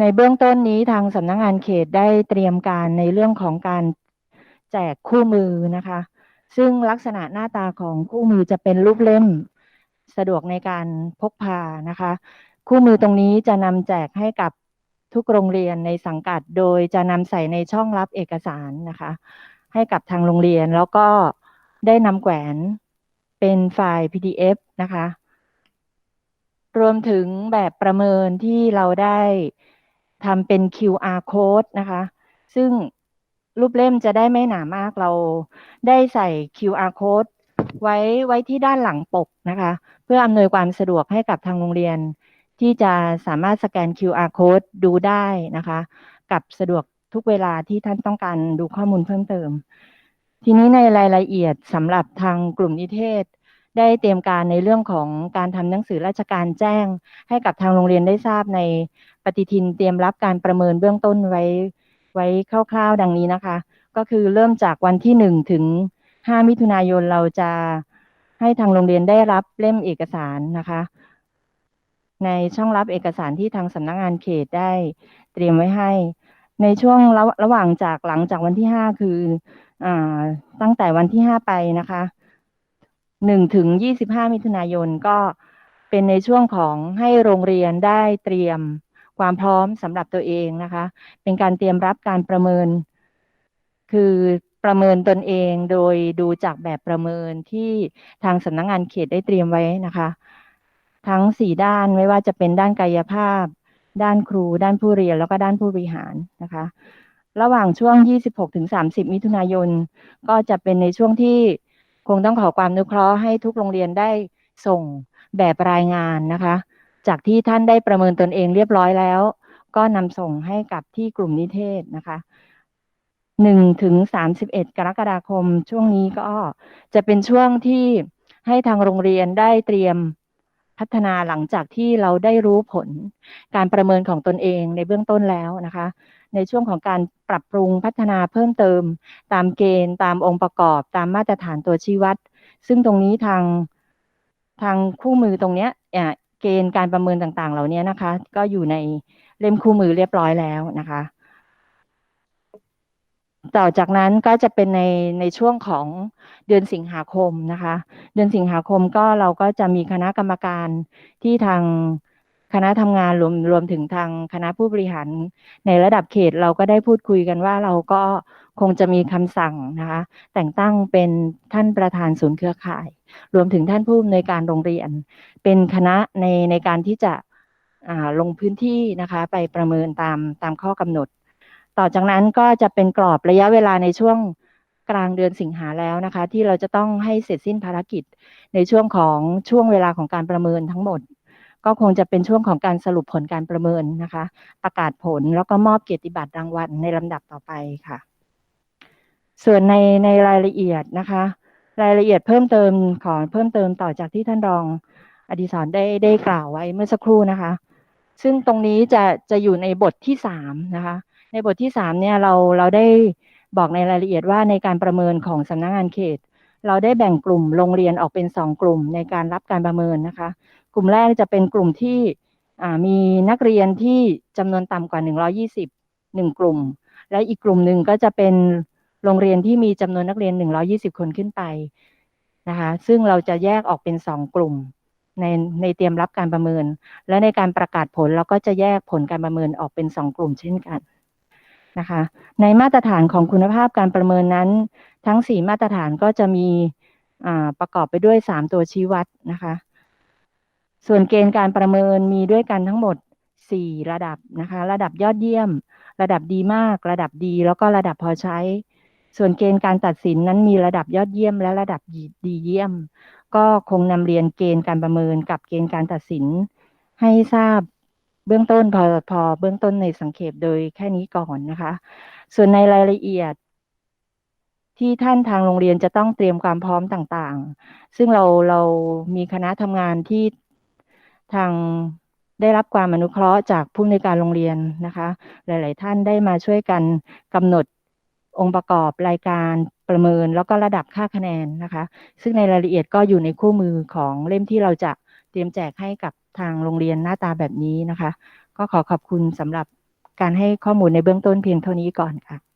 ในเบื้องต้นนี้ทางสำนักงงานเขตได้เตรียมการในเรื่องของการแจกคู่มือนะคะ ซึ่งลักษณะหน้าตาของคู่มือจะเป็นรูปเล่มสะดวกในการพกพานะคะ คู่มือตรงนี้จะนำแจกให้กับทุกโรงเรียนในสังกัด โดยจะนำใส่ในช่องรับเอกสารนะคะ ให้กับทางโรงเรียนแล้วก็ได้นำแขวนเป็นไฟล์ PDF นะคะ รวมถึงแบบประเมินที่เราได้ ทำเป็น QR code นะคะ ซึ่งรูปเล่มจะได้ไม่หนามากเราได้ใส่ QR code ไว้ไว้ที่ด้านหลังปกนะคะ เพื่ออำนวยความสะดวกให้กับทางโรงเรียน ที่จะสามารถสแกน QR code ดูได้นะคะ กับสะดวกทุกเวลาที่ท่านต้องการดูข้อมูลเพิ่มเติม ทีนี้ในรายละเอียดสำหรับทางกลุ่มนิเทศ ได้เตรียมการในเรื่องของการทำหนังสือราชการแจ้ง ให้กับทางโรงเรียนได้ทราบในปฏิทินเตรียมรับการประเมินเบื้องต้นไว้ไว้คร่าวๆดังนี้นะคะ ก็คือเริ่มจากวันที่หนึ่งถึงห้ามิถุนายนเราจะให้ทางโรงเรียนได้รับเล่มเอกสารนะคะ ในช่องรับเอกสารที่ทางสำนักงงานเขตได้เตรียมไว้ให้ ในช่วงระระหว่างจากหลังจากวันที่ห้าคืออ่าตั้งแต่วันที่ห้าไปนะคะ หนึ่งถึงยี่สิบห้ามิถุนายนก็เป็นในช่วงของให้โรงเรียนได้เตรียมความพร้อมสำหรับตัวเองนะคะ เป็นการเตรียมรับการประเมิน คือประเมินตนเองโดยดูจากแบบประเมินที่ทางสำนักงงานเขตได้เตรียมไว้นะคะ ทั้งสี่ด้านไม่ว่าจะเป็นด้านกายภาพ ด้านครู ด้านผู้เรียน แล้วก็ด้านผู้บริหารนะคะ ระหว่างช่วง 26ถึง30 มิถุนายน ก็จะเป็นในช่วงที่ คงต้องขอความนุเคราะห์ให้ทุกโรงเรียนได้ส่งแบบรายงานนะคะ จากที่ท่านได้ประเมินตนเองเรียบร้อยแล้ว ก็นำส่งให้กับที่กลุ่มนิเทศนะคะ1ถึง31กรกฎาคมช่วงนี้ก็จะเป็นช่วงที่ให้ทางโรงเรียนได้เตรียมพัฒนาหลังจากที่เราได้รู้ผลการประเมินของตนเองในเบื้องต้นแล้วนะคะ ในช่วงของการปรับปรุงพัฒนาเพิ่มเติม ตามเกณฑ์ตามองค์ประกอบตามมาตรฐานตัวชี้วัด ซึ่งตรงนี้ทางทางคู่มือตรงเนี้ยเกณฑ์การประเมินต่างๆ เหล่านี้นะคะ ก็อยู่ในเล่มคู่มือเรียบร้อยแล้วนะคะ ต่อจากนั้นก็จะเป็นในในช่วงของเดือนสิงหาคมนะคะ เดือนสิงหาคมก็เราก็จะมีคณะกรรมการที่ทาง คณะทำงานรวมรวมถึงทางคณะผู้บริหารในระดับเขตเราก็ได้พูดคุยกันว่าเราก็คงจะมีคำสั่งนะคะแต่งตั้งเป็นท่านประธานศูนย์เครือข่าย รวมถึงท่านผู้อำนวยการโรงเรียน เป็นคณะในในการที่จะลงพื้นที่นะคะไปประเมินตามตามข้อกำหนด ต่อจากนั้นก็จะเป็นกรอบระยะเวลาในช่วงกลางเดือนสิงหาแล้วนะคะ ที่เราจะต้องให้เสร็จสิ้นภารกิจในช่วงของช่วงเวลาของการประเมินทั้งหมด ก็คงจะเป็นช่วงของการสรุปผลการประเมินนะคะ ประกาศผลแล้วก็มอบเกียรติบัตรรางวัลในลำดับต่อไปค่ะ ส่วนในในรายละเอียดนะคะ รายละเอียดเพิ่มเติมขอเพิ่มเติมต่อจากที่ท่านรองอดีศรได้ได้กล่าวไว้เมื่อสักครู่นะคะ ซึ่งตรงนี้จะจะอยู่ในบทที่สามนะคะ ในบทที่สามเนี่ยเราเราได้บอกในรายละเอียดว่าในการประเมินของสำนักงงานเขตเราได้แบ่งกลุ่มโรงเรียนออกเป็นสองกลุ่มในการรับการประเมินนะคะ ลุ่มแรกจะเป็นกลุ่มที่มีนักเรียนที่จำนวนต่ำกว่า 120 1 กลุ่ม และอีกกลุ่มหนึ่งก็จะเป็นโรงเรียนที่มีจำนวนนักเรียน 120 คนขึ้นไปนะคะซึ่งเราจะแยกออกเป็นสองกลุ่มในในเตรียมรับการประเมิน และในการประกาศผลเราก็จะแยกผลการประเมินออกเป็นสองกลุ่มเช่นกันนะคะในมาตรฐานของคุณภาพการประเมินนั้น ทั้ง 4 มาตรฐานก็จะมีประกอบไปด้วย 3 ตัวชี้วัดนะคะ ส่วนเกณฑ์การประเมินมีด้วยกันทั้งหมด 4 ระดับนะคะ ระดับยอดเยี่ยม ระดับดีมาก ระดับดี แล้วก็ระดับพอใช้ ส่วนเกณฑ์การตัดสินนั้นมีระดับยอดเยี่ยม และระดับดีเยี่ยม ก็คงนำเรียนเกณฑ์การประเมินกับเกณฑ์การตัดสิน ให้ทราบเบื้องต้นพอพอเบื้องต้นในสังเขปโดยแค่นี้ก่อนนะคะ ส่วนในรายละเอียดที่ท่านทางโรงเรียนจะต้องเตรียมความพร้อมต่างๆ ซึ่งเราเรามีคณะทำงานที่ ทางได้รับความอนุเคราะห์จากผู้ในการโรงเรียนนะคะ หลาย ๆ ท่านได้มาช่วยกันกำหนดองค์ประกอบรายการประเมินแล้วก็ระดับค่าคะแนนนะคะ ซึ่งในรายละเอียดก็อยู่ในคู่มือของเล่มที่เราจะเตรียมแจกให้กับทางโรงเรียนหน้าตาแบบนี้นะคะ ก็ขอขอบคุณสำหรับการให้ข้อมูลในเบื้องต้นเพียงเท่านี้ก่อนค่ะ